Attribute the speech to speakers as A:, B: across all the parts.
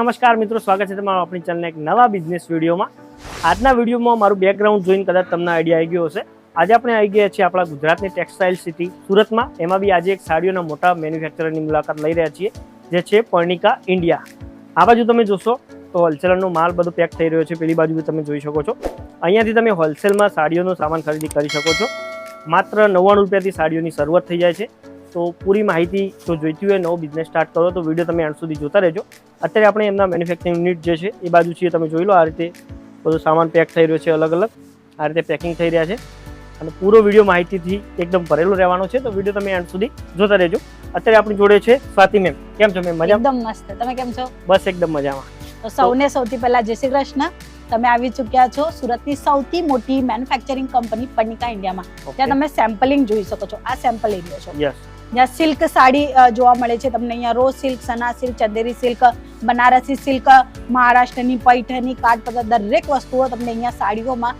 A: નમસ્કાર મિત્રો, સ્વાગત છે તમારું આપણી ચેનલના એક નવા બિઝનેસ વિડીયોમાં. આજના વિડીયોમાં મારું બેકગ્રાઉન્ડ જોઈને કદાચ તમને આઈડિયા આવી ગયો હશે. આજે આપણે આવી ગયા છીએ આપણા ગુજરાતની ટેક્સટાઇલ સિટી સુરતમાં. એમાં બી આજે એક સાડીઓના મોટા મેન્યુફેક્ચરની મુલાકાત લઈ રહ્યા છીએ, જે છે પર્ણિકા ઇન્ડિયા આ બાજુ તમે જોશો તો હોલસેલરનો માલ બધો પેક થઈ રહ્યો છે. પેલી બાજુ બી તમે જોઈ શકો છો. અહીંયાથી તમે હોલસેલમાં સાડીઓનો સામાન ખરીદી કરી શકો છો. માત્ર નવ્વાણું રૂપિયાથી સાડીઓની શરૂઆત થઈ જાય છે. તો પૂરી માહિતી જો જોઈતી હોય નવો બિઝનેસ સ્ટાર્ટ કરો તો વીડિયો તમે એન્ડ સુધી જોતા રહેજો. અત્યારે આપણે એમના મેન્યુફેક્ચરિંગ યુનિટ જે છે એ બાજુ છીએ તમે જોઈ લો આ રીતે બધો સામાન પેક થઈ રહ્યો છે અલગ અલગ આ રીતે પેકિંગ થઈ રહ્યા છે. અને પૂરો વીડિયો માહિતીથી એકદમ ભરેલો રહેવાનો છે તો વીડિયો તમે એન્ડ સુધી જોતા રહેજો. અત્યારે આપણી જોડે છે સ્વાતિ મેમ કેમ છો મેમ મજા
B: એકદમ મસ્ત. તમે કેમ છો?
A: બસ એકદમ મજામાં.
B: તો સૌને સૌથી પહેલા જય શ્રી કૃષ્ણ. તમે આવી ચૂક્યા છો સુરતની સૌથી મોટી મેન્યુફેક્ચરિંગ કંપની પનિકા ઇન્ડિયામાં ત્યાં તમે સેમ્પલિંગ જોઈ શકો છો. આ સેમ્પલ એરિયા છો.
A: યસ
B: જ્યાં સિલ્ક સાડી જોવા મળે છે. તમને અહીંયા rose silk Sana silk Chanderi silk Banarasi silk મહારાષ્ટ્રની પૈઠણી કાઠપદર દરેક વસ્તુઓ તમને અહીંયા સાડીઓમાં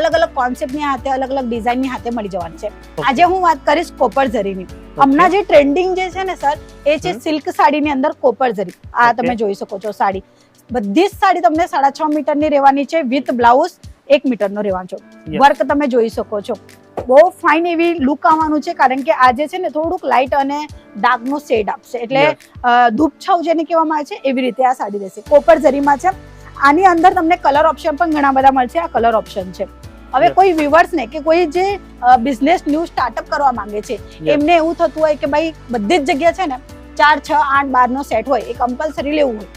B: અલગ અલગ કોન્સેપ્ટની હાથે અલગ અલગ ડિઝાઇનની હાથે મળી જવાની છે. આજે હું વાત કરીશ કોપર ઝરીની. હમણાં જે ટ્રેન્ડિંગ જે છે ને સર એ છે સિલ્ક સાડીની અંદર કોપર ઝરી. આ તમે જોઈ શકો છો સાડી. બધી જ સાડી તમને સાડા છ મીટરની રહેવાની છે વિથ બ્લાઉઝ એક મીટરનો રહેવાનો છે. વર્ક તમે જોઈ શકો છો. બહુ ફાઇન એવી લુક આવવાનું છે કારણ કે આજે છે ને થોડુંક લાઇટ અને ડાર્કનો શેડ આપશે. એટલે. ધૂપછાવ જેને કહેવામાં આવે છે એવી રીતે આ સાડી રહેશે. કોપર ઝરીમાં છે. આની અંદર તમને કલર ઓપ્શન પણ ઘણા બધા મળશે આ કલર ઓપ્શન છે. હવે કોઈ વ્યુઅર્સ ને કે કોઈ જે બિઝનેસ ન્યૂ સ્ટાર્ટઅપ કરવા માંગે છે એમને એવું થતું હોય કે ભાઈ બધી જ જગ્યા છે ને ચાર છ આઠ બાર નો સેટ હોય એ કમ્પલસરી લેવું હોય.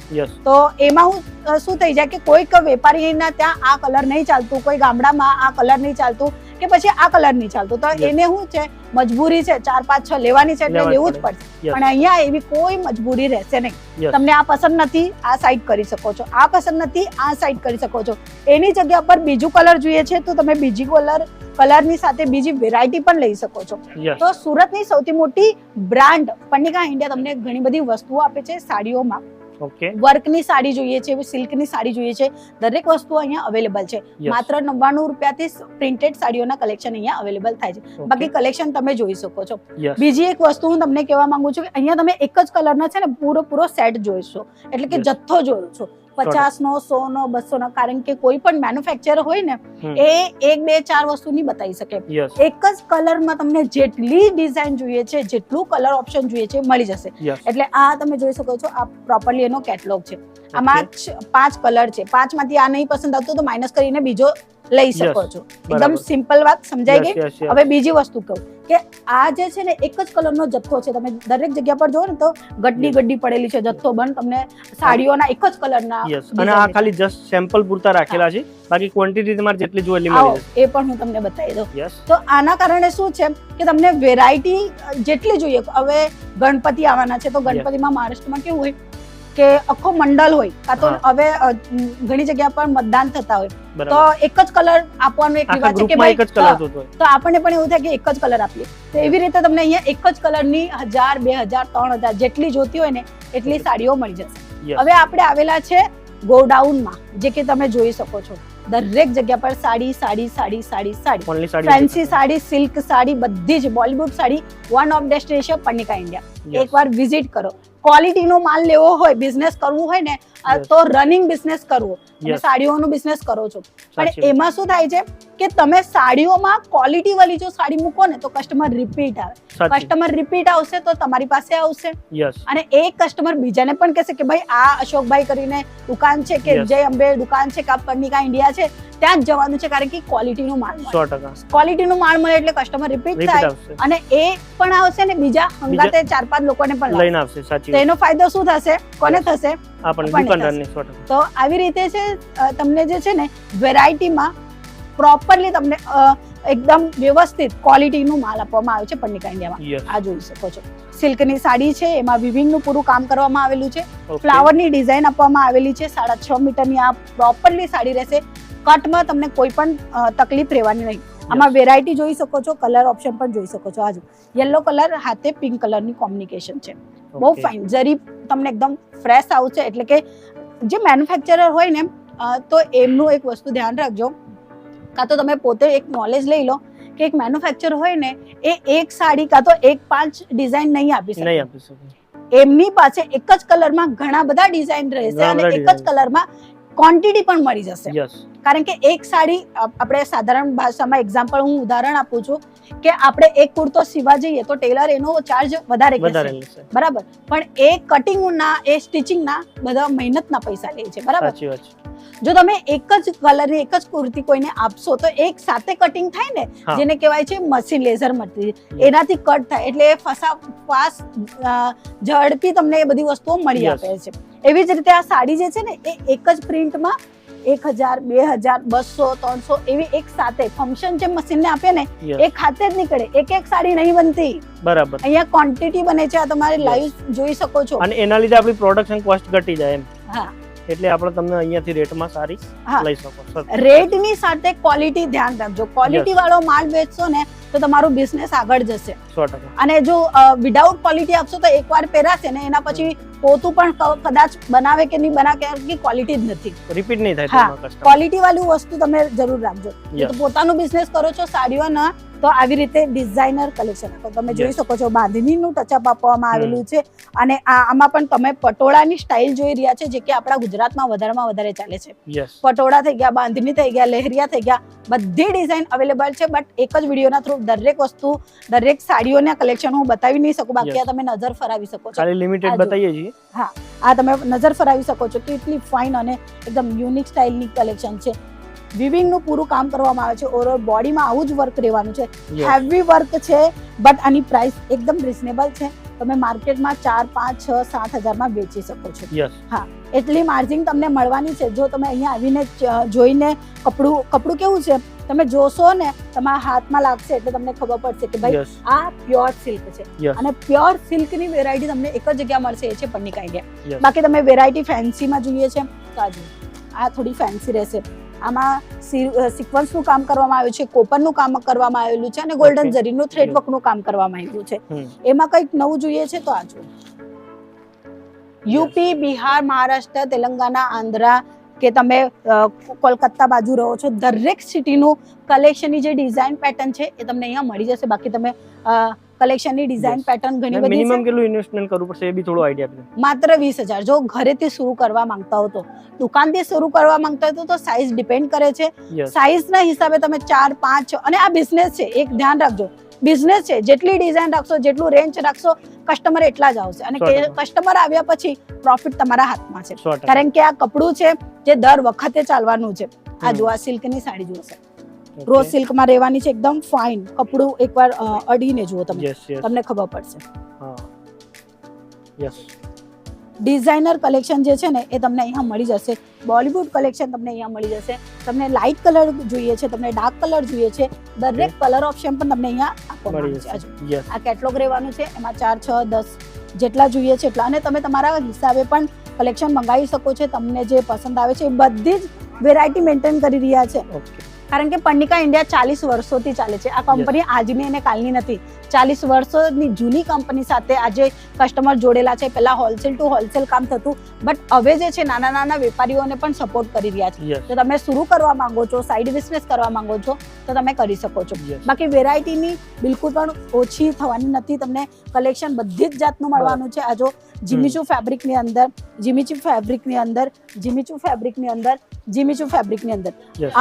B: તો એમાં હું શું થઈ જાય કે કોઈક વેપારીના ત્યાં આ કલર નહીં ચાલતું કોઈ ગામડામાં આ કલર નહીં ચાલતું કે પછી આ કલર નહીં ચાલતો. તો એને શું છે? મજબૂરી છે. ચાર પાંચ છ લેવાની છે એટલે
A: લેવું જ
B: પડશે. પણ અહીંયા એવી કોઈ મજબૂરી રહેશે નહીં. તમને આ પસંદ નથી આ સાઈડ કરી શકો છો. આ પસંદ નથી આ સાઈડ કરી શકો છો. એની જગ્યા પર બીજું કલર જોઈએ છે તો તમે બીજી કલર કલરની સાથે બીજી વેરાયટી પણ લઈ શકો છો. તો સુરતની સૌથી મોટી બ્રાન્ડ પન્નિકા ઇન્ડિયા તમને ઘણી બધી વસ્તુઓ આપે છે સાડીઓમાં.
A: ઓકે
B: વર્કની સાડી જોઈએ છે સિલ્કની સાડી જોઈએ છે. દરેક વસ્તુ અહીંયા અવેલેબલ છે. માત્ર નવ્વાણું રૂપિયાથી પ્રિન્ટેડ સાડીઓના કલેક્શન અહીંયા અવેલેબલ થાય છે. બાકી કલેક્શન તમે જોઈ શકો છો. બીજી એક વસ્તુ હું તમને કહેવા માંગુ છું કે અહીંયા તમે એક જ કલરનો છે ને પૂરો પૂરો સેટ જોઈશો. એટલે કે. જથ્થો જોશો પચાસ નો સો નો બસો નો કારણ કે કોઈ પણ મેન્યુફેક્ચર હોય ને એ એક બે ચાર વસ્તુ નહીં બતાવી શકે. એક જ કલરમાં તમને જેટલી ડિઝાઇન જોઈએ છે જેટલું કલર ઓપ્શન જોઈએ છે મળી જશે. એટલે આ તમે જોઈ શકો છો આ પ્રોપરલી એનો કેટલોગ છે. આમાં પાંચ કલર છે. પાંચમાંથી આ નહીં પસંદ આવતું તો માઇનસ કરીને બીજો લઈ શકો છો. એકદમ સિમ્પલ વાત સમજાઈ ગઈ? હવે બીજી વસ્તુ કહું. કે આ જે છે ને એક જ કલરનો જથ્થો છે. તમે દરેક જગ્યા પર જોવો ને તો ગડ્ડી. ગડ્ડી પડેલી છે જથ્થો બન. તમને સાડીઓના એક જ કલરના
A: અને આ ખાલી જસ્ટ સેમ્પલ પૂરતા રાખેલા છે. બાકી ક્વોન્ટિટી તમારે જેટલી જોઈએ એટલી મળી
B: એ પણ હું તમને બતાવી દઉં. તો આના કારણે શું છે કે તમને વેરાયટી જેટલી જોઈએ હવે ગણપતિ આવવાના છે તો ગણપતિમાં મહારાષ્ટ્રમાં કેવું હોય? કે આખો મંડળ હોય કાં તો હવે ઘણી જગ્યા પર મતદાન થતા હોય. તો એક જ કલર આપવાનો એક રિવાજ છે કે ભાઈ તો આપણને પણ એવું થાય કે એક જ કલર આપીએ. તો એવી રીતે તમને અહીંયા એક જ કલરની હજાર બે હજાર ત્રણ હજાર જેટલી જોતી હોય ને એટલી સાડીઓ મળી જશે. હવે આપણે આવેલા છે ગોડાઉનમાં જે કે તમે જોઈ શકો છો. દરેક જગ્યા પર સાડી સાડી સાડી સાડી સાડી. ફેન્સી સાડી સિલ્ક સાડી બધી જ Bollywood sari one of destination Parnika India એકવાર વિઝિટ કરો. ક્વોલિટીનો માલ લેવો હોય બિઝનેસ કરવું હોય ને. તો રનિંગ બિઝનેસ કરવો તમે સાડીઓનો બિઝનેસ કરો છો. પણ એમાં શું થાય છે કે તમે સાડીઓમાં ક્વોલિટી વાળી જો સાડી મૂકો ને તો કસ્ટમર રિપીટ આવે. કસ્ટમર રિપીટ આવશે તો તમારી પાસે આવશે. અને એ કસ્ટમર બીજાને પણ કહેશે કે ભાઈ આ અશોકભાઈ કરીને દુકાન છે કે. જય અંબે દુકાન છે કે આ ઇન્ડિયા છે ત્યાં જ જવાનું છે કારણ કે ક્વોલિટીનું માલ મળે. ક્વોલિટીનું માલ મળે એટલે કસ્ટમર રિપીટ થાય. અને એ પણ આવશે ને બીજા હંગાતે ચાર પાંચ લોકોને પણ.
A: લઈને આવશે
B: તો એનો ફાયદો શું થશે? કોને થશે?
A: આપણને દુકાનદારને
B: તો આવી રીતે છે તમને જે છે ને વેરાયટીમાં પ્રોપરલી તમને એકદમ વ્યવસ્થિત ક્વોલિટીનું માલ આપવામાં આવે છે પર્ણિકા ઇન્ડિયામાં. આ જોઈ શકો છો. સિલ્કની સાડી છે એમાં વિવિંગનું પૂરું કામ કરવામાં આવેલું છે. ફ્લાવરની ડિઝાઇન આપવામાં આવેલી છે સાડા છ મીટરની આ પ્રોપરલી સાડી રહેશે. કટમાં તમને કોઈ પણ તકલીફ રહેવાની નહીં. આમાં વેરાયટી જોઈ શકો છો કલર ઓપ્શન પણ જોઈ શકો છો. આજુ યલો કલર હાથે પિંક કલરની કોમ્બિનેશન છે. બહુ ફાઇન જરી તમને એકદમ ફ્રેશ આવશે. એટલે કે જે મેન્યુફેક્ચરર હોય ને તો એમનું એક વસ્તુ ધ્યાન રાખજો. કાં તો તમે પોતે એક નોલેજ લઈ લો કે એક મેન્યુફેક્ચર હોય ને એ એક સાડી કાં તો એક પાંચ ડિઝાઇન નહીં આપી શકે.
A: નહીં આપી શકે.
B: એમની પાસે એક જ કલરમાં ઘણા બધા ડિઝાઇન રહેશે અને એક જ કલરમાં ક્વોન્ટિટી પણ મળી જશે. કારણ કે એક સાડી આપણે સાધારણ ભાષામાં એક્ઝામ્પલ હું ઉદાહરણ આપું છું કે આપણે એક કુર્તો સીવા જઈએ તો ટેલર એનો ચાર્જ વધારે
A: લેશે.
B: બરાબર. પણ એ કટિંગ ના એ સ્ટિચિંગ ના બધા મહેનતના પૈસા લે છે. બરાબર? જો તમે એક જ કલરની એક જ કુર્તી કોઈને આપશો તો એક સાથે કટિંગ થાય ને જેને કહેવાય છે મશીન લેઝર મટીરિયલ એનાથી કટ થાય. એટલે ફસા ફાસ ઝડપી તમને એ બધી વસ્તુઓ મળી આપે છે. એવી જ રીતે આ સાડી જે છે ને એ એક જ પ્રિન્ટમાં એક હજાર બે હજાર બસો ત્રણસો એવી એક સાથે ફંક્શન જે મશીનને આપે ને એ ખાતે જ નીકળે. એક એક સાડી નહીં બનતી.
A: બરાબર.
B: અહીંયા ક્વોન્ટિટી બને છે આ તમારે લાઈવ જોઈ શકો છો.
A: અને એના લીધે આપણી પ્રોડક્શન કોસ્ટ ઘટી જાય એમ.
B: હા.
A: એટલે આપણે તમને અહીંયાથી રેટમાં સારી. લઈ શકો.
B: રેટની સાથે ક્વોલિટી ધ્યાન રાખજો. ક્વોલિટી વાળો માલ વેચશો ને તો તમારું બિઝનેસ આગળ જશે. અને જો વિધાઉટ ક્વોલિટી આપશો તો એકવાર પહેરાશે ને એના પછી પોતું પણ કદાચ બનાવે કે નહીં બનાવે કે ક્વોલિટી જ નથી.
A: રિપીટ નહીં થાય
B: હા. ક્વોલિટી વાળી વસ્તુ તમે જરૂર રાખજો. તો પોતાનું બિઝનેસ કરો છો સાડીઓના તો આવી રીતે ડિઝાઇનર કલેક્શન આપો. તમે જોઈ શકો છો બાંધણીનું ટચઅપ આપવામાં આવેલું છે. અને આમાં પણ તમે પટોળાની સ્ટાઇલ જોઈ રહ્યા છે જે કે આપણા ગુજરાતમાં વધારેમાં વધારે ચાલે છે. પટોળા થઈ ગયા બાંધણી થઈ ગયા લહેરિયા થઈ ગયા બધી ડિઝાઇન અવેલેબલ છે બટ એક જ વિડીયોના થ્રુ દરેક વસ્તુ દરેક સાડીઓના કલેક્શન હું બતાવી નહીં શકું. બાકી આ તમે નજર ફરાવી શકો છો.
A: લિમિટેડ
B: આ
A: બતાવીએ છીએ.
B: આ તમે નજર ફરાવી શકો છો કેટલી ફાઇન અને એકદમ યુનિક સ્ટાઇલની કલેક્શન છે. વિવિંગનું પૂરું કામ કરવામાં આવે છે. ઓવરઓલ બોડીમાં આવું જ વર્ક રહેવાનું છે. હેવી વર્ક છે બટ આની પ્રાઇસ એકદમ રિઝનેબલ છે. તમે માર્કેટમાં ચાર પાંચ છ સાત હજારમાં વેચી શકો છો.
A: હા.
B: એટલી માર્જિન તમને મળવાની છે. જો તમે અહીંયા આવીને જોઈને કપડું કપડું કેવું છે? તમે જોશો ને તમારા હાથમાં લાગશે એટલે તમને ખબર પડશે કે ભાઈ આ પ્યોર સિલ્ક છે. અને પ્યોર સિલ્કની વેરાયટી તમને એક જ જગ્યા મળશે એ છે પન્ની આઈડિયા બાકી તમે વેરાયટી ફેન્સીમાં જોઈએ છે. તો આ થોડી ફેન્સી રહેશે. આમાં સિક્વન્સનું કામ કરવામાં આવ્યું છે કોપરનું કામ કરવામાં આવેલું છે અને ગોલ્ડન ઝરીનું થ્રેડ વર્કનું કામ કરવામાં આવ્યું છે. એમાં કંઈક નવું જોઈએ છે તો આ જુઓ. યુપી બિહાર મહારાષ્ટ્ર તેલંગાના આંધ્રા કે તમે કોલકાતા બાજુ રહો છો દરેક સિટીનું કલેક્શનની જે ડિઝાઇન પેટર્ન છે એ તમને અહીંયા મળી જશે. બાકી તમે કલેક્શનની ડિઝાઇન પેટર્ન ઘણી બધી
A: મિનિમમ કેટલું ઇન્વેસ્ટમેન્ટ કરવું પડશે એ બી થોડો આઈડિયા આપજો.
B: માત્ર 20000 જો ઘરેથી શરૂ કરવા માંગતા હો તો. દુકાનથી શરૂ કરવા માંગતા હો તો સાઇઝ ડિપેન્ડ કરે છે.
A: યસ
B: સાઇઝના હિસાબે તમે ચાર પાંચ છ અને આ બિઝનેસ છે એક ધ્યાન રાખજો. બિઝનેસ છે જેટલી ડિઝાઇન રાખશો જેટલું રેન્જ રાખશો કસ્ટમર એટલા જ આવશે. અને કસ્ટમર આવ્યા પછી પ્રોફિટ તમારા હાથમાં છે. કારણ કે આ કપડું છે જે દર વખતે ચાલવાનું છે. આ. જો આ સિલ્કની સાડી જુઓ રોઝ સિલ્કમાં રહેવાની છે એકદમ ફાઇન કપડું એકવાર અડીને જુઓ તમે. તમને ખબર પડશે.
A: યસ
B: ડિઝાઇનર કલેક્શન જે છે ને એ તમને અહીંયા મળી જશે. બોલિવૂડ કલેક્શન તમને અહીંયા મળી જશે. તમને લાઇટ કલર જોઈએ છે તમને ડાર્ક કલર જોઈએ છે. દરેક કલર ઓપ્શન પણ તમને અહીંયા આપવામાં છે. આ કેટલોગ રહેવાનું છે. એમાં ચાર છ દસ જેટલા જોઈએ છે એટલા. અને તમે તમારા હિસાબે પણ કલેક્શન મંગાવી શકો છો. તમને જે પસંદ આવે છે એ બધી જ વેરાયટી મેન્ટેન કરી રહ્યા છે.
A: ઓકે
B: કારણ કે પંડિકા ઇન્ડિયા ચાલીસ વર્ષોથી ચાલે છે. આ કંપની આજની અને કાલની નથી. ચાલીસ વર્ષોની જૂની કંપની સાથે આજે કસ્ટમર જોડેલા છે. પહેલા હોલસેલ ટુ હોલસેલ કામ થતું બટ હવે જે છે નાના નાના વેપારીઓને પણ સપોર્ટ કરી રહ્યા છે. તો તમે શરૂ કરવા માંગો છો સાઈડ બિઝનેસ કરવા માંગો છો તો તમે કરી શકો છો. બાકી વેરાયટીની બિલકુલ પણ ઓછી થવાની નથી. તમને કલેક્શન બધી જ જાતનું મળવાનું છે. આ જો જીમીચુ ફેબ્રિકની અંદર જીમીચુ ફેબ્રિકની અંદર જીમીચુ ફેબ્રિકની અંદર જીમીચુ ફેબ્રિકની અંદર.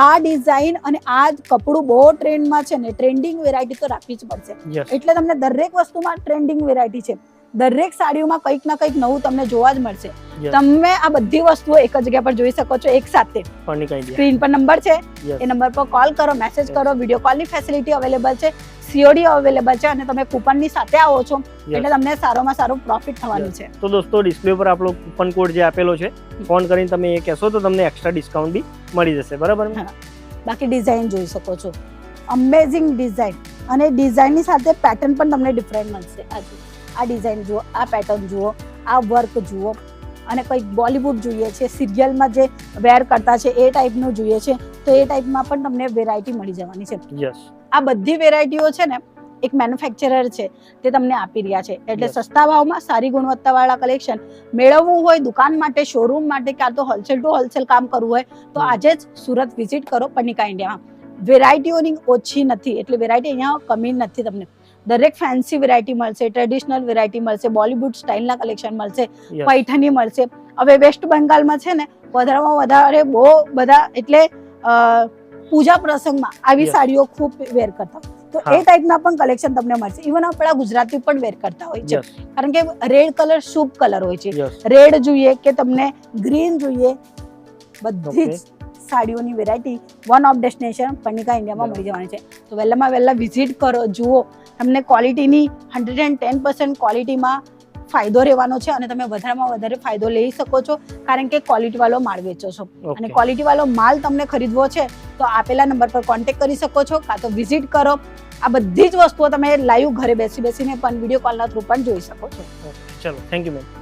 B: આ ડિઝાઇન અને આ કપડું બહુ ટ્રેન્ડમાં છે ને ટ્રેન્ડિંગ વેરાયટી તો રાખવી જ પડશે. એટલે તમને દરેક વસ્તુમાં ટ્રેન્ડિંગ વેરાયટી છે. દરેક સાડીઓમાં કંઈક ના કંઈક નવું તમને જોવા જ મળશે. તમે આ બધી વસ્તુઓ એક જ જગ્યા પર જોઈ શકો છો એક સાથે. સ્ક્રીન પર નંબર છે. એ નંબર પર કોલ કરો મેસેજ કરો વીડિયો કોલની ફેસિલિટી અવેલેબલ છે. સીઓડી અવેલેબલ છે અને તમે કૂપનની સાથે આવો છો. એટલે તમને સારોમાં સારું પ્રોફિટ થવાનું છે.
A: તો દોસ્તો ડિસ્પ્લે પર આપણો કૂપન કોડ જે આપેલો છે ફોન કરીને તમે એ કહેશો તો તમને એક્સ્ટ્રા ડિસ્કાઉન્ટ બી મળી જશે. બરાબર.
B: બાકી ડિઝાઇન જોઈ શકો છો. અમેઝિંગ ડિઝાઇન અને ડિઝાઇનની સાથે પેટર્ન પણ તમને ડિફરન્ટ મળશે. આ ડિઝાઇન જુઓ આ પેટર્ન જુઓ આ વર્ક જુઓ. અને કંઈક બોલિવૂડ જોઈએ છે સિરિયલમાં જે વેર કરતા છે એ ટાઈપનું જોઈએ છે તો એ ટાઈપમાં પણ તમને વેરાયટી મળી જવાની છે. આ બધી વેરાયટીઓ છે ને એક મેન્યુફેક્ચરર છે તે તમને આપી રહ્યા છે. એટલે સસ્તા ભાવમાં સારી ગુણવત્તાવાળા કલેક્શન મેળવવું હોય દુકાન માટે શોરૂમ માટે કાં તો હોલસેલ ટુ હોલસેલ કામ કરવું હોય તો આજે જ સુરત વિઝિટ કરો પનિકા ઇન્ડિયામાં વેરાયટીઓની ઓછી નથી. એટલે વેરાયટી અહીંયા કમી નથી તમને. દરેક ફેન્સી વેરાયટી મળશે ટ્રેડિશનલ વેરાયટી મળશે બોલિવૂડ સ્ટાઇલના કલેક્શન મળશે. પૈઠણી મળશે. હવે વેસ્ટ બંગાળમાં છે ને વધારેમાં વધારે બહુ બધા એટલે પૂજા પ્રસંગમાં આવી સાડીઓ ખૂબ વેર કરતા તો એ ટાઈપના પણ કલેક્શન તમને મળશે. ઇવન આપણા ગુજરાતી પણ વેર કરતા હોય છે. કારણ કે રેડ કલર શુભ કલર હોય છે. રેડ જોઈએ કે તમને ગ્રીન જોઈએ બધી જ. સાડીઓની variety one of destination Parnika ઇન્ડિયામાં મળી જવાની છે. તો વહેલામાં વહેલા વિઝિટ કરો જુઓ. તમને ક્વોલિટીની હંડ્રેડ એન્ડ ટેન પર્સન્ટ ક્વોલિટીમાં ફાયદો રહેવાનો છે અને તમે વધારેમાં વધારે ફાયદો લઈ શકો છો કારણ કે ક્વોલિટી વાળો માલ વેચો છો. અને
A: ક્વોલિટીવાળો
B: ક્વોલિટી વાળો માલ તમને ખરીદવો છે તો આપેલા નંબર પર કોન્ટેક્ટ કરી શકો છો કાં તો વિઝિટ કરો. આ બધી જ વસ્તુઓ તમે લાઈવ ઘરે બેસી બેસીને પણ વીડિયો કોલના થ્રુ પણ જોઈ શકો છો.
A: ચલો થેન્ક યુ મેમ